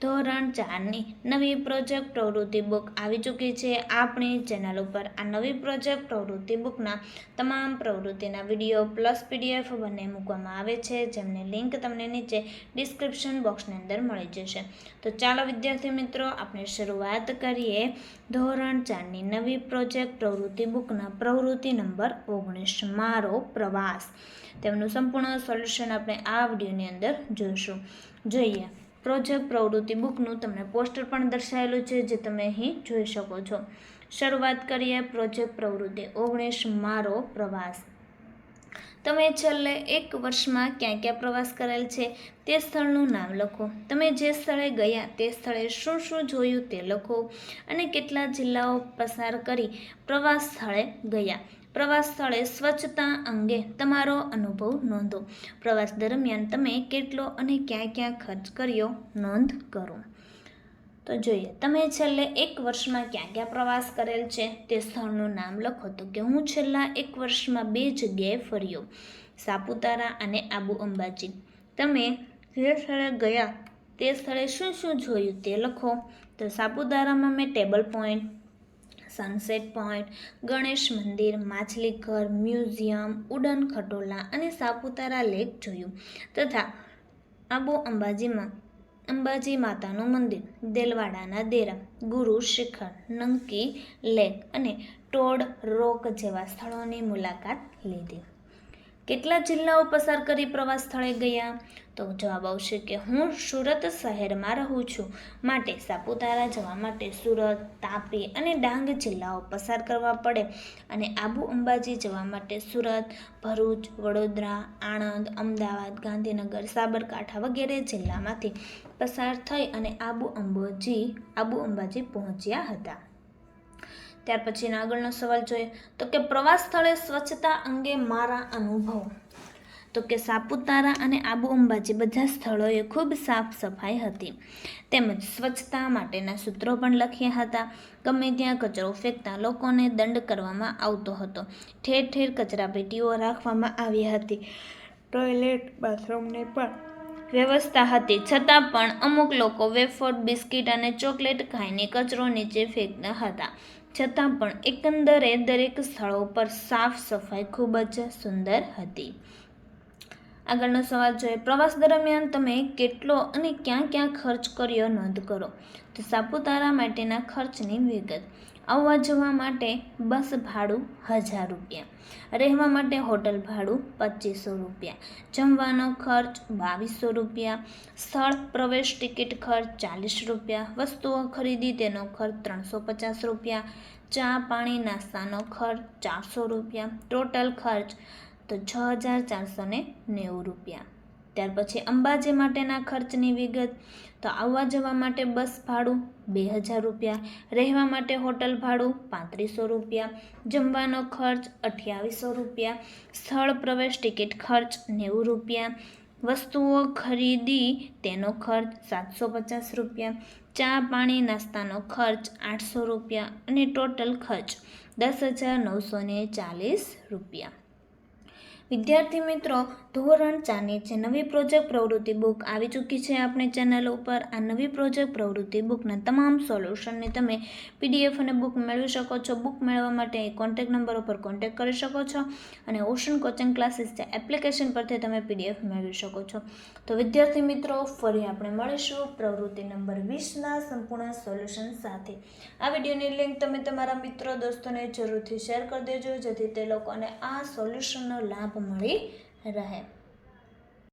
ધોરણ ચારની નવી પ્રોજેક્ટ પ્રવૃત્તિ બુક આવી ચૂકી છે. આપણી ચેનલ ઉપર આ નવી પ્રોજેક્ટ પ્રવૃત્તિ બુકના તમામ પ્રવૃત્તિના વીડિયો પ્લસ પીડીએફ બંને મૂકવામાં આવે છે. જેમની લિંક તમને નીચે ડિસ્ક્રિપ્શન બોક્સની અંદર મળી જશે. તો ચાલો વિદ્યાર્થી મિત્રો, આપણે શરૂઆત કરીએ. ધોરણ ચારની નવી પ્રોજેક્ટ પ્રવૃત્તિ બુકના પ્રવૃત્તિ નંબર ઓગણીસ, મારો પ્રવાસ. તેમનું સંપૂર્ણ સોલ્યુશન આપણે આ વિડીયોની અંદર જોઈશું. જોઈએ. પ્રોજેક્ટ પ્રવૃત્તિ બુકનું તમને પોસ્ટર પણ દર્શાવેલું છે, જે તમે અહીં જોઈ શકો છો. શરૂઆત કરીએ પ્રોજેક્ટ પ્રવૃત્તિ, ઓગણીસ મારો પ્રવાસ. તમે છેલ્લે એક વર્ષમાં ક્યાં ક્યાં પ્રવાસ કરેલ છે તે સ્થળનું નામ લખો. તમે જે સ્થળે ગયા તે સ્થળે શું શું જોયું તે લખો અને કેટલા જિલ્લાઓ પસાર કરી પ્રવાસ સ્થળે ગયા. પ્રવાસ સ્થળે સ્વચ્છતા અંગે તમારો અનુભવ નોંધો. પ્રવાસ દરમિયાન તમે કેટલો અને ક્યાં ક્યાં ખર્ચ કર્યો નોંધ કરો. તો જોઈએ, તમે છેલ્લે એક વર્ષમાં ક્યાં ક્યાં પ્રવાસ કરેલ છે? તે સ્થળનું નામ લખો. તો કે હું છેલ્લા એક વર્ષમાં બે જગ્યાએ ફર્યો. સાપુતારા અને આબુ અંબાજી. તમે જે સ્થળે ગયા તે સ્થળે શું શું જોયું તે લખો. તો સાપુતારામાં મેં table point sunset point Ganesh મંદિર, માછલીઘર, મ્યુઝિયમ, ઉડન ખટોલા અને સાપુતારા લેક જોયું તથા આબુ અંબાજીમાં, અંબાજી માતાનું મંદિર, દેલવાડાના દેરા, ગુરુ શિખર, નંકી લેક અને ટોડ રોક જેવા સ્થળોની મુલાકાત લીધી. કેટલા જિલ્લાઓ પસાર કરી પ્રવાસ સ્થળે ગયા? તો જવાબ આવશે કે હું સુરત શહેરમાં રહું છું. માટે સાપુતારા જવા માટે સુરત, તાપી અને ડાંગ જિલ્લાઓ પસાર કરવા પડે. અને આબુ અંબાજી જવા માટે સુરત, ભરૂચ, વડોદરા, આણંદ, અમદાવાદ, ગાંધીનગર, સાબરકાંઠા વગેરે જિલ્લામાંથી પસાર થઈ અને આબુ અંબાજી આબુ અંબાજી પહોંચ્યા હતા. ત્યાર પછીના આગળનો સવાલ જોઈએ. તો કે પ્રવાસ સ્થળે સ્વચ્છતા અંગે મારા અનુભવ. તો કે સાપુતારા અને આબુ અંબાજી બધા સ્થળોએ ખૂબ સાફ સફાઈ હતી. તેમજ સ્વચ્છતા માટેના સૂત્રો પણ લખ્યા હતા. ગમે ત્યાં કચરો ફેંકતા લોકોને દંડ કરવામાં આવતો હતો. ઠેર ઠેર કચરા પેટીઓ રાખવામાં આવી હતી. ટોયલેટ, બાથરૂમની પણ વ્યવસ્થા હતી. છતાં પણ અમુક લોકો વેફર, બિસ્કિટ અને ચોકલેટ ખાઈને કચરો નીચે ફેંકતા હતા. છતાં પણ એકંદરે દરેક સ્થળો પર સાફ સફાઈ ખૂબ જ સુંદર હતી. આગળનો સવાલ જોઈએ, પ્રવાસ દરમિયાન તમે કેટલો અને ક્યાં ક્યાં ખર્ચ કર્યો નોંધ કરો? તો સાપુતારા માટેના ખર્ચની વિગત. આવવા જવા માટે બસ ભાડું હજાર રૂપિયા, રહેવા માટે હોટલ ભાડું પચીસો રૂપિયા, જમવાનો ખર્ચ બાવીસો રૂપિયા, સ્થળ પ્રવેશ ટિકિટ ખર્ચ ચાલીસ રૂપિયા, વસ્તુઓ ખરીદી તેનો ખર્ચ ત્રણસો પચાસ રૂપિયા, ચા પાણી નાસ્તાનો ખર્ચ ચારસો રૂપિયા, ટોટલ ખર્ચ તો છ હજાર ચારસો નેવું રૂપિયા. ત્યાર પછી અંબાજી માટેના ખર્ચની વિગત, તો આવવા જવા માટે બસ ભાડું બે હજાર રૂપિયા, રહેવા માટે હોટલ ભાડું પાંત્રીસો રૂપિયા, જમવાનો ખર્ચ અઠ્યાવીસો રૂપિયા, સ્થળ પ્રવેશ ટિકિટ ખર્ચ નેવું રૂપિયા, વસ્તુઓ ખરીદી તેનો ખર્ચ સાતસો પચાસ રૂપિયા, ચા પાણી નાસ્તાનો ખર્ચ આઠસો રૂપિયા અને ટોટલ ખર્ચ દસ હજાર નવસો ચાલીસ રૂપિયા. વિદ્યાર્થી મિત્રો, ધોરણ ચારની જે નવી પ્રોજેક્ટ પ્રવૃત્તિ બુક આવી ચૂકી છે આપણી ચેનલ ઉપર, આ નવી પ્રોજેક્ટ પ્રવૃત્તિ બુકના તમામ સોલ્યુશનની તમે પીડીએફ અને બુક મેળવી શકો છો. બુક મેળવવા માટે કોન્ટેક નંબર ઉપર કોન્ટેક કરી શકો છો અને ઓશન કોચિંગ ક્લાસીસ જે એપ્લિકેશન પરથી તમે પીડીએફ મેળવી શકો છો. તો વિદ્યાર્થી મિત્રો, ફરી આપણે મળીશું પ્રવૃત્તિ નંબર વીસના સંપૂર્ણ સોલ્યુશન સાથે. આ વિડીયોની લિંક તમે તમારા મિત્રો, દોસ્તોને જરૂરથી શેર કરી દેજો, જેથી તે લોકોને આ સોલ્યુશનનો લાભ મળી રહે